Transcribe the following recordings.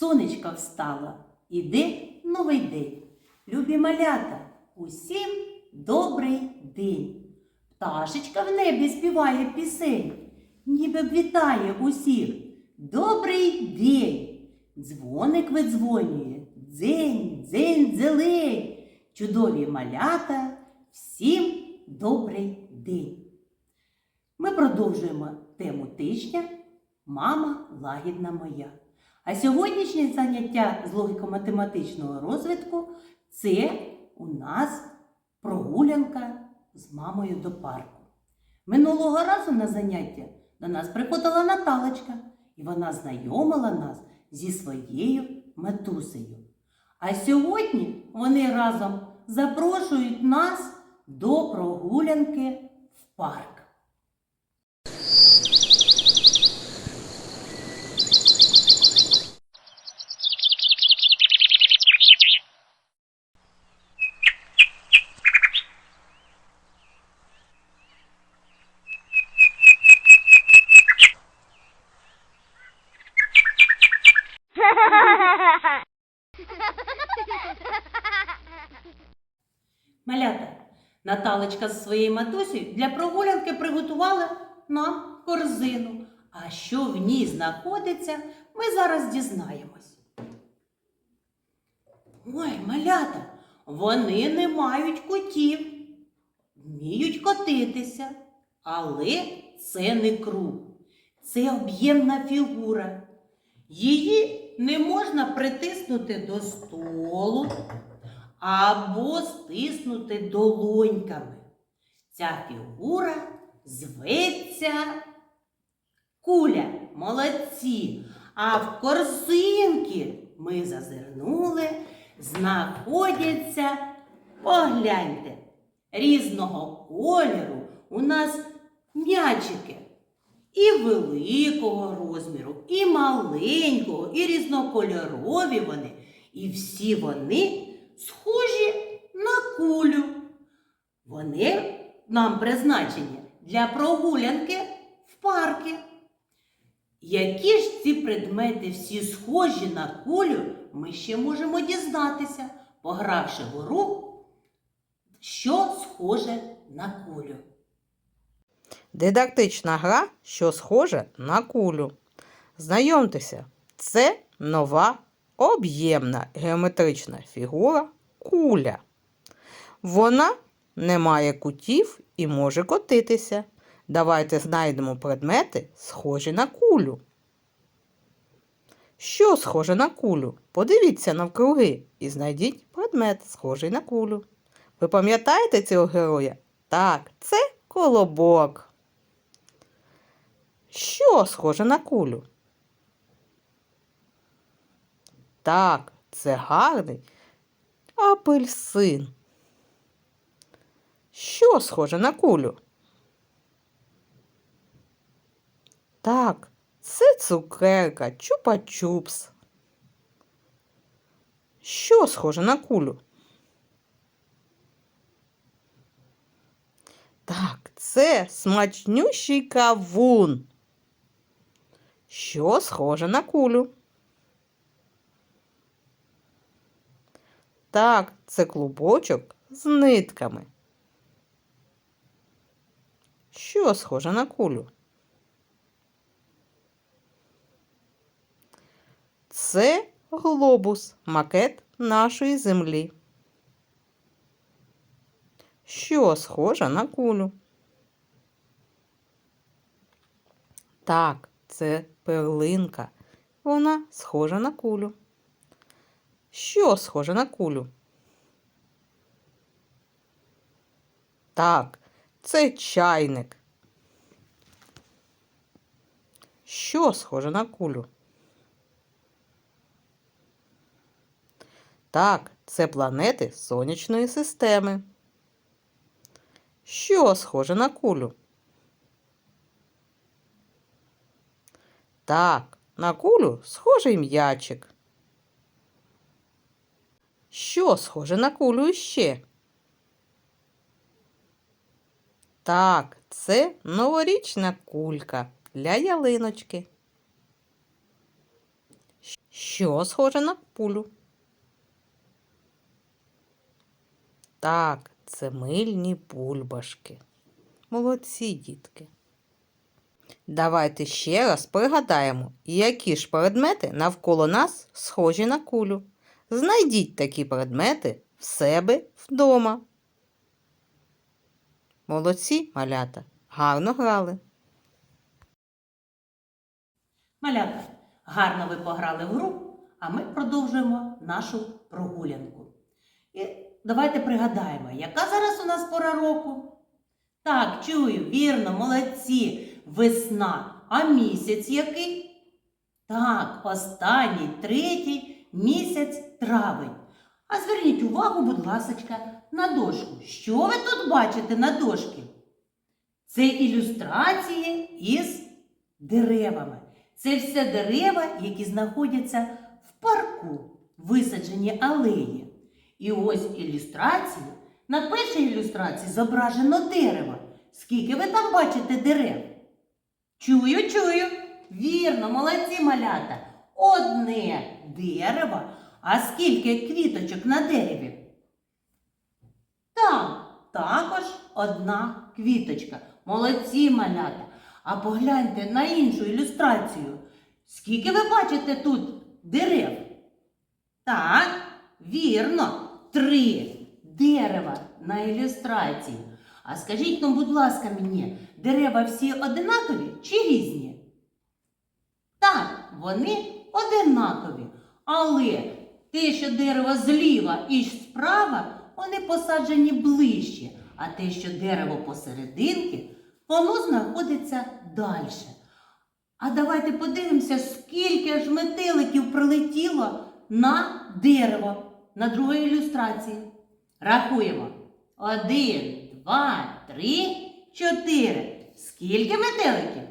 Сонечко встало, іде новий день. Любі малята, усім добрий день. Пташечка в небі співає пісень, ніби вітає усіх. Добрий день! Дзвоник видзвонює, дзень, дзень, дзелень. Чудові малята, всім добрий день. Ми продовжуємо тему тижня Мама лагідна моя. А сьогоднішнє заняття з логіко-математичного розвитку це у нас прогулянка з мамою до парку. Минулого разу на заняття до нас приходила Наталочка, і вона знайомила нас зі своєю матусею. А сьогодні вони разом запрошують нас до прогулянки в парк. Наталочка з своєю матусею для прогулянки приготувала нам корзину. А що в ній знаходиться, ми зараз дізнаємось. Ой, малята, вони не мають котів, вміють котитися, але це не круг, це об'ємна фігура. Її не можна притиснути до столу або стиснути долоньками. Ця фігура зветься куля. Молодці. А в корзинки ми зазирнули, знаходяться, погляньте, різного кольору у нас м'ячики. І великого розміру, і маленького, і різнокольорові вони. І всі вони схожі на кулю. Вони нам призначені для прогулянки в парки. Які ж ці предмети всі схожі на кулю, ми ще можемо дізнатися, погравши в гру, що схоже на кулю. Дидактична гра, що схожа на кулю. Знайомтеся, це нова об'ємна геометрична фігура куля. Вона не має кутів і може котитися. Давайте знайдемо предмети, схожі на кулю. Що схоже на кулю? Подивіться навкруги і знайдіть предмет, схожий на кулю. Ви пам'ятаєте цього героя? Так, це колобок. Що схоже на кулю? Так, це гарний апельсин. Що схоже на кулю? Так, це цукерка, чупа-чупс. Що схоже на кулю? Так, це смачнющий кавун. Що схоже на кулю? Так, це клубочок з нитками. Що схоже на кулю? Це глобус, макет нашої землі. Що схоже на кулю? Так, це перлинка. Вона схожа на кулю. Що схоже на кулю? Так, це чайник. Що схоже на кулю? Так, це планети сонячної системи. Що схоже на кулю? Так, на кулю схожий м'ячик. Що схоже на кулю іще? Так, це новорічна кулька для ялиночки. Що схоже на кулю? Так, це мильні бульбашки. Молодці, дітки. Давайте ще раз пригадаємо, які ж предмети навколо нас схожі на кулю. Знайдіть такі предмети в себе вдома. Молодці, малята, гарно грали. Малята, гарно ви пограли в гру, а ми продовжуємо нашу прогулянку. І давайте пригадаємо, яка зараз у нас пора року? Так, чую, вірно, молодці, весна. А місяць який? Так, останній, третій місяць травень. А зверніть увагу, будь ласочка, на дошку. Що ви тут бачите на дошці? Це ілюстрації із деревами. Це все дерева, які знаходяться в парку, висаджені алеї. І ось ілюстрації. На першій ілюстрації зображено дерево. Скільки ви там бачите дерев? Чую, чую. Вірно, молодці малята. Одне дерево. А скільки квіточок на дереві? Там також одна квіточка. Молодці малята. А погляньте на іншу ілюстрацію. Скільки ви бачите тут дерев? Так, вірно, три дерева на ілюстрації. А скажіть, ну, будь ласка, мені, дерева всі одинакові чи різні? Так, вони одинакові. Але те, що дерево зліва і справа, вони посаджені ближче. А те, що дерево посерединки, воно знаходиться далі. А давайте подивимося, скільки ж метеликів прилетіло на дерево на другій ілюстрації. Рахуємо. Один, два, три, чотири. Скільки метеликів?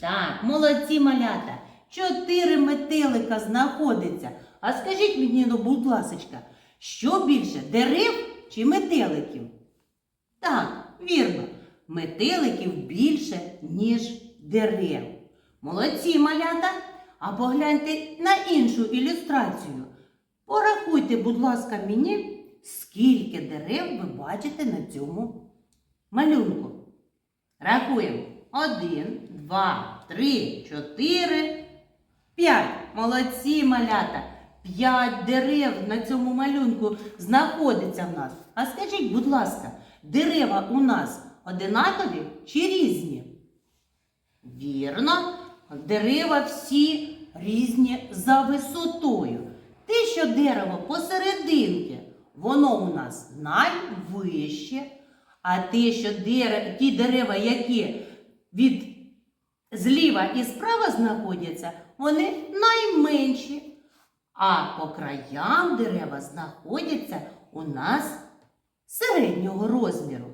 Так, молодці малята. Чотири метелика знаходиться. А скажіть мені, ну, будь ласочка, що більше, дерев чи метеликів? Так, вірно, метеликів більше, ніж дерев. Молодці малята. А погляньте на іншу ілюстрацію. Порахуйте, будь ласка, мені, скільки дерев ви бачите на цьому малюнку. Рахуємо. Один, два, три, чотири, п'ять. Молодці малята. П'ять дерев на цьому малюнку знаходиться в нас. А скажіть, будь ласка, дерева у нас одинакові чи різні? Вірно, дерева всі різні за висотою. Те, що дерево посерединки, воно у нас найвище, а те, що дере- ті дерева, які від зліва і справа знаходяться, вони найменші. А по краям дерева знаходяться у нас середнього розміру.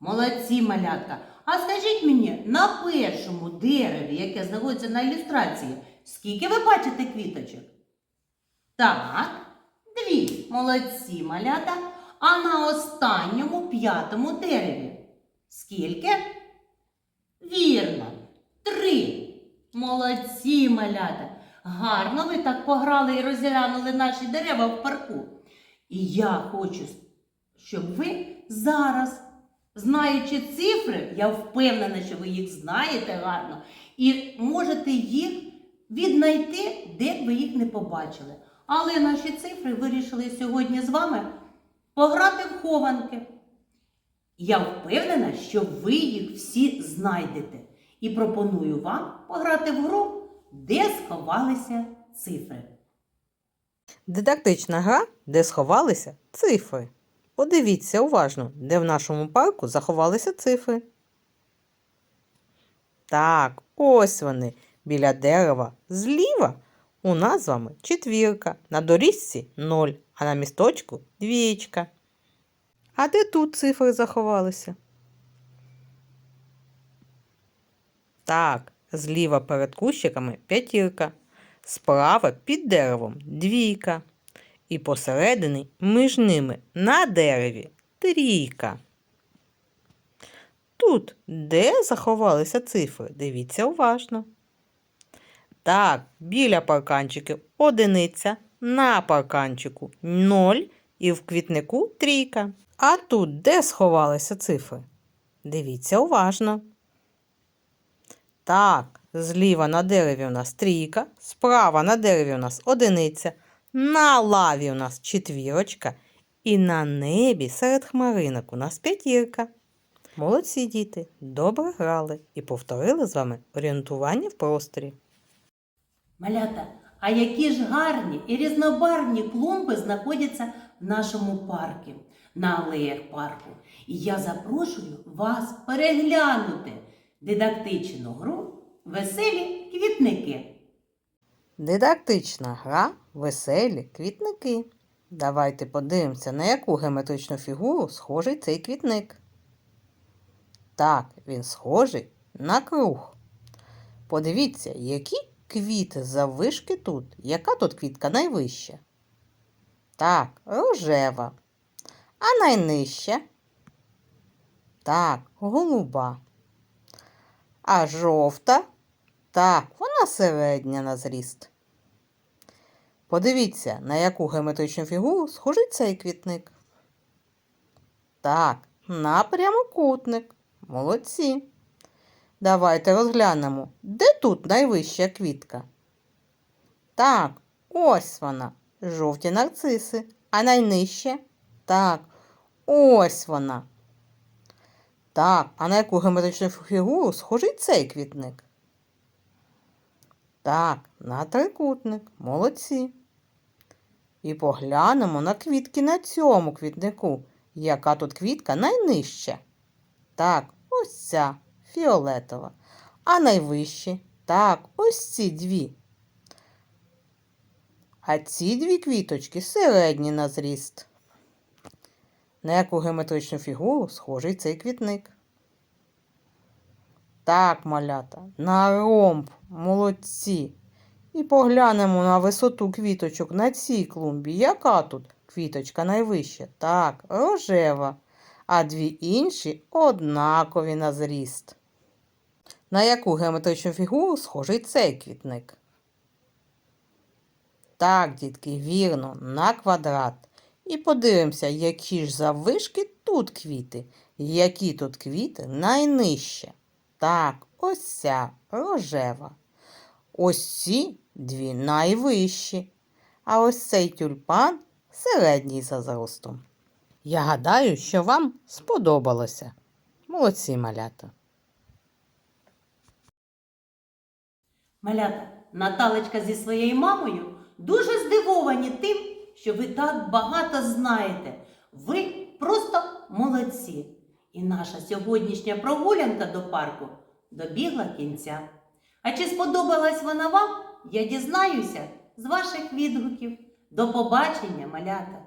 Молодці малятка. А скажіть мені, на першому дереві, яке знаходиться на ілюстрації, скільки ви бачите квіточок? Так, дві. Молодці малята. А на останньому п'ятому дереві. Скільки? Вірно, три. Молодці малята. Гарно ви так пограли і розглянули наші дерева в парку. І я хочу, щоб ви зараз, знаючи цифри, я впевнена, що ви їх знаєте гарно, і можете їх віднайти, де б ви їх не побачили. Але наші цифри вирішили сьогодні з вами пограти в хованки. Я впевнена, що ви їх всі знайдете. І пропоную вам пограти в гру, де сховалися цифри. Дидактична гра, де сховалися цифри. Подивіться уважно, де в нашому парку заховалися цифри. Так, ось вони. Біля дерева зліва у нас з вами четвірка, на доріжці ноль, а на місточку двієчка. А де тут цифри заховалися? Так, зліва перед кущиками п'ятірка, справа під деревом двійка. І посередині між ними на дереві трійка. Тут, де заховалися цифри, дивіться уважно. Так, біля парканчиків одиниця, на парканчику ноль і в квітнику трійка. А тут де сховалися цифри? Дивіться уважно. Так, зліва на дереві у нас трійка, справа на дереві у нас одиниця, на лаві у нас четвірочка, і на небі серед хмаринок у нас п'ятірка. Молодці діти, добре грали і повторили з вами орієнтування в просторі. Малята, а які ж гарні і різнобарвні клумби знаходяться в нашому парку, на алеях парку. І я запрошую вас переглянути дидактичну гру Веселі квітники. Дидактична гра веселі квітники. Давайте подивимося, на яку геометричну фігуру схожий цей квітник. Так, він схожий на круг. Подивіться, які квіти заввишки тут. Яка тут квітка найвища? Так, рожева. А найнижча? Так, голуба. А жовта? Так, вона середня на зріст. Подивіться, на яку геометричну фігуру схожий цей квітник. Так, на прямокутник. Молодці. Давайте розглянемо, де тут найвища квітка. Так, ось вона, жовті нарциси. А найнижче? Так, ось вона. Так, а на яку геометричну фігуру схожий цей квітник? Так, на трикутник. Молодці. І поглянемо на квітки на цьому квітнику. Яка тут квітка найнижча? Так, ось ця фіолетова. А найвищі? Так, ось ці дві. А ці дві квіточки середні на зріст. На яку геометричну фігуру схожий цей квітник? Так, малята, на ромб, молодці. І поглянемо на висоту квіточок на цій клумбі. Яка тут квіточка найвища? Так, рожева, а дві інші однакові на зріст. На яку геометричну фігуру схожий цей квітник? Так, дітки, вірно, на квадрат. І подивимося, які ж заввишки тут квіти, які тут квіти найнижче. Так, ось ця рожева. Ось ці дві найвищі, а ось цей тюльпан середній за зростом. Я гадаю, що вам сподобалося. Молодці малята. Малята, Наталечка зі своєю мамою дуже здивовані тим, що ви так багато знаєте. Ви просто молодці. І наша сьогоднішня прогулянка до парку добігла кінця. А чи сподобалась вона вам? Я дізнаюся з ваших відгуків. До побачення, малята!